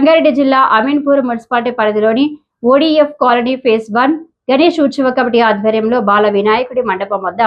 రంగారెడ్డి జిల్లా అమీన్పూర్ మున్సిపాలిటీ పరిధిలోని ODF colony phase one Ganesh ఉత్సవ కమిటీ ఆధ్వర్యంలో బాల వినాయకుడి మండపం వద్ద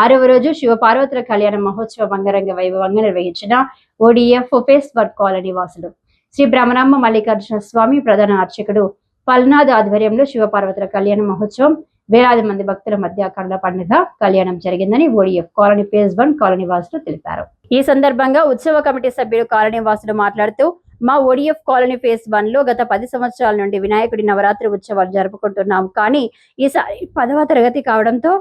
ఆరవ రోజు శివపార్వతుల కళ్యాణ మహోత్సవం అంగరంగ వైభవంగా నిర్వహించిన ఓడిఎఫ్ ఫేజ్ వన్ కాలనీ వాసులు. శ్రీ బ్రహ్మరాంబ మల్లికార్జున స్వామి ప్రధాన అర్చకుడు పల్నాథ్ ఆధ్వర్యంలో శివపార్వతుల కళ్యాణ మహోత్సవం వేలాది మంది భక్తుల మధ్య కళ్ళ పండుగ కళ్యాణం జరిగిందని ODF colony phase one colony వాసులు తెలిపారు. ఈ సందర్భంగా ఉత్సవ కమిటీ సభ్యులు కాలనీ వాసులు మాట్లాడుతూ మా ఓడిఎఫ్ కాలనీ ఫేజ్ వన్లో గత పది సంవత్సరాల నుండి వినాయకుడి నవరాత్రి ఉత్సవాలు జరుపుకుంటున్నాం. కానీ ఈసారి పదవ తరగతి కావడంతో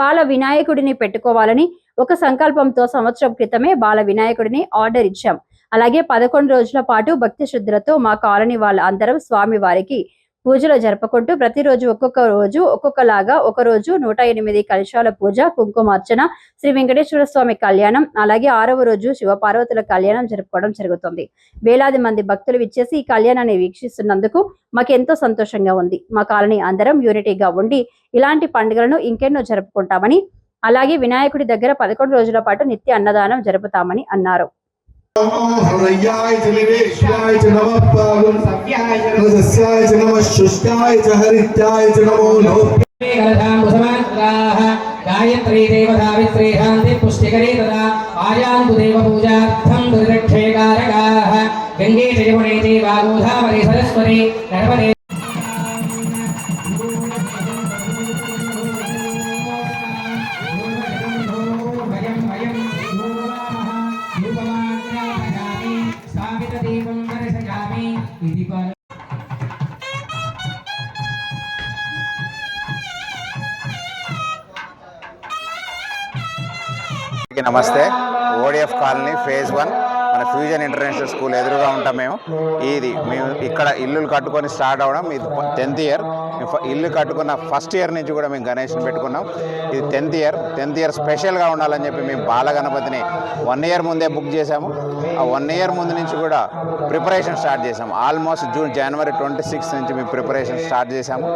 బాల వినాయకుడిని పెట్టుకోవాలని ఒక సంకల్పంతో సంవత్సరం క్రితమే బాల వినాయకుడిని ఆర్డర్ ఇచ్చాం. అలాగే పదకొండు రోజుల పాటు భక్తి శ్రద్ధలతో మా కాలనీ వాళ్ళ అందరం స్వామి వారికి పూజలు జరుపుకుంటూ ప్రతిరోజు ఒక్కొక్క రోజు ఒక్కొక్కలాగా ఒక రోజు నూట ఎనిమిది కలశాల పూజ కుంకుమార్చన శ్రీ వెంకటేశ్వర స్వామి కళ్యాణం అలాగే ఆరవ రోజు శివపార్వతుల కళ్యాణం జరుపుకోవడం జరుగుతుంది. వేలాది మంది భక్తులు విచ్చేసి ఈ కళ్యాణాన్ని వీక్షిస్తున్నందుకు మాకెంతో సంతోషంగా ఉంది. మా కాలనీ అందరం యూనిటీగా ఉండి ఇలాంటి పండుగలను ఇంకెన్నో జరుపుకుంటామని అలాగే వినాయకుడి దగ్గర పదకొండు రోజుల పాటు నిత్య అన్నదానం జరుపుతామని అన్నారు. हृदयाय च निवेश्याय च नमः पावन् रजस्याय च नमः शुष्काय च हरित्याय च नमो लोभ्य गायत्री देवतावित्रे शान्ति पुष्टिकरे तदा आयान्तु देवपूजार्थं दुर्दक्षेकारकाः गङ्गे च यमुने चैव सरस्वती नर्मदे నమస్తే. ఓడిఎఫ్ కాలనీ ఫేజ్ వన్ మన ఫ్యూజన్ ఇంటర్నేషనల్ స్కూల్ ఎదురుగా ఉంటాం మేము. ఇది మేము ఇక్కడ ఇల్లులు కట్టుకొని స్టార్ట్ అవడం ఇది టెన్త్ ఇయర్. ఇల్లు కట్టుకున్న ఫస్ట్ ఇయర్ నుంచి కూడా మేము గణేష్ని పెట్టుకున్నాం. ఇది టెన్త్ ఇయర్. టెన్త్ ఇయర్ స్పెషల్గా ఉండాలని చెప్పి మేము బాల గణపతిని వన్ ఇయర్ ముందే బుక్ చేసాము ఆ వన్ ఇయర్ ముందు నుంచి కూడా ప్రిపరేషన్ స్టార్ట్ చేసాము almost June January twenty six నుంచి మేము ప్రిపరేషన్ స్టార్ట్ చేసాము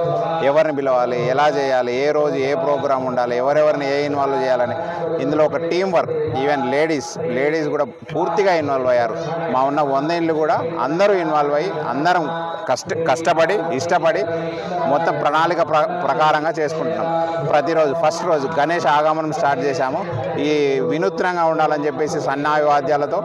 ఎవరిని పిలవాలి ఎలా చేయాలి ఏ రోజు ఏ ప్రోగ్రామ్ ఉండాలి ఎవరెవరిని ఏ ఇన్వాల్వ్ చేయాలని. ఇందులో ఒక team work even ladies ladies కూడా పూర్తిగా ఇన్వాల్వ్ అయ్యారు. మా ఉన్న వంద ఇళ్ళు కూడా అందరూ ఇన్వాల్వ్ అయ్యి అందరం కష్ట కష్టపడి ఇష్టపడి మొత్తం ప్రణాళిక ప్ర ప్రకారంగా చేసుకుంటున్నాం. ప్రతిరోజు ఫస్ట్ రోజు గణేష్ ఆగమనం స్టార్ట్ చేశాము. ఈ వినూత్నంగా ఉండాలని చెప్పేసి సన్నాయి వాద్యాలతో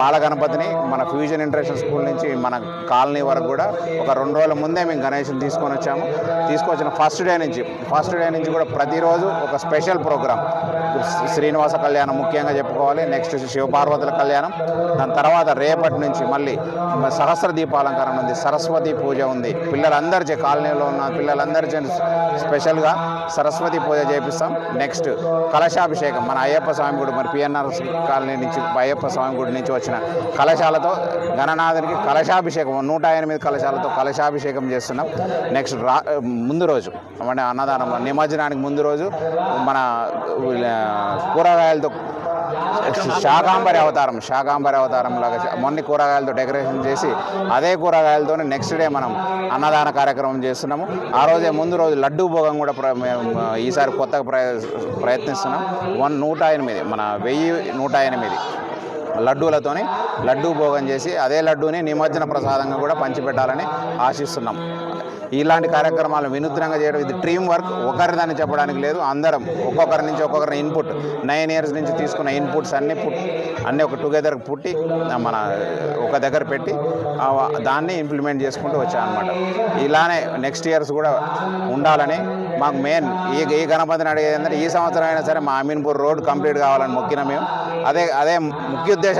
బాలగణపతిని మన ఫ్యూజన్ ఇంటర్నేషనల్ స్కూల్ నుంచి మన కాలనీ వరకు కూడా ఒక రెండు రోజుల ముందే మేము గణేష్ని తీసుకొని వచ్చాము. తీసుకొచ్చిన ఫస్ట్ డే నుంచి ఫస్ట్ డే నుంచి కూడా ప్రతిరోజు ఒక స్పెషల్ ప్రోగ్రామ్ శ్రీనివాస కళ్యాణం ముఖ్యంగా చెప్పుకోవాలి నెక్స్ట్ శివపార్వతుల కళ్యాణం దాని తర్వాత రేపటి నుంచి మళ్ళీ సహస్ర దీపాలంకరణ ఉంది సరస్వతి పూజ ఉంది పిల్లలందరూ చే కాలనీలో ఉన్న పిల్లలందరికీ స్పెషల్గా సరస్వతి పూజ చేపిస్తాం. నెక్స్ట్ కలశాభిషేకం. మన అయ్యప్ప స్వామి గుడి మరి పిఎన్ఆర్ కాలనీ నుంచి అయ్యప్ప స్వామి గుడి నుంచి వచ్చిన కలశాలతో గణనాథునికి కలశాభిషేకం. నూట ఎనిమిది కలశాలతో కలశాభిషేకం చేస్తున్నాం. నెక్స్ట్ రా ముందు రోజు అంటే అన్నదానం నిమజ్జనానికి ముందు రోజు మన కూరగాయలతో శాకాంబరి అవతారం శాకాంబరి అవతారం లాగా మొన్ని కూరగాయలతో డెకరేషన్ చేసి అదే కూరగాయలతో నెక్స్ట్ డే మనం అన్నదాన కార్యక్రమం చేస్తున్నాము. ఆ రోజే ముందు రోజు లడ్డూ భోగం కూడా ప్ర- మేము ఈసారి కొత్తగా ప్రయ ప్రయత్నిస్తున్నాం. వన్ నూట ఎనిమిది మన వెయ్యి నూట ఎనిమిది లడ్డూలతోని లడ్డూ భోగం చేసి అదే లడ్డూని నిమజ్జన ప్రసాదంగా కూడా పంచిపెట్టాలని ఆశిస్తున్నాం. ఇలాంటి కార్యక్రమాలు వినూత్నంగా చేయడం ఇది టీమ్ వర్క్. ఒకరిదని చెప్పడానికి లేదు. అందరం ఒక్కొక్కరి నుంచి ఒక్కొక్కరి ఇన్పుట్ నైన్ ఇయర్స్ నుంచి తీసుకున్న ఇన్పుట్స్ అన్ని పుట్ అన్నీ ఒక టుగెదర్ పుట్టి మన ఒక దగ్గర పెట్టి దాన్ని ఇంప్లిమెంట్ చేసుకుంటూ వచ్చాం అనమాట ఇలానే నెక్స్ట్ ఇయర్స్ కూడా ఉండాలని మాకు మెయిన్ ఈ ఈ గణపతిని అడిగేది ఏంటంటే ఈ సంవత్సరం అయినా సరే మా అమీన్పూర్ రోడ్ కంప్లీట్ కావాలని మొక్కిన మేము. అదే అదే ముఖ్య ఉద్దేశం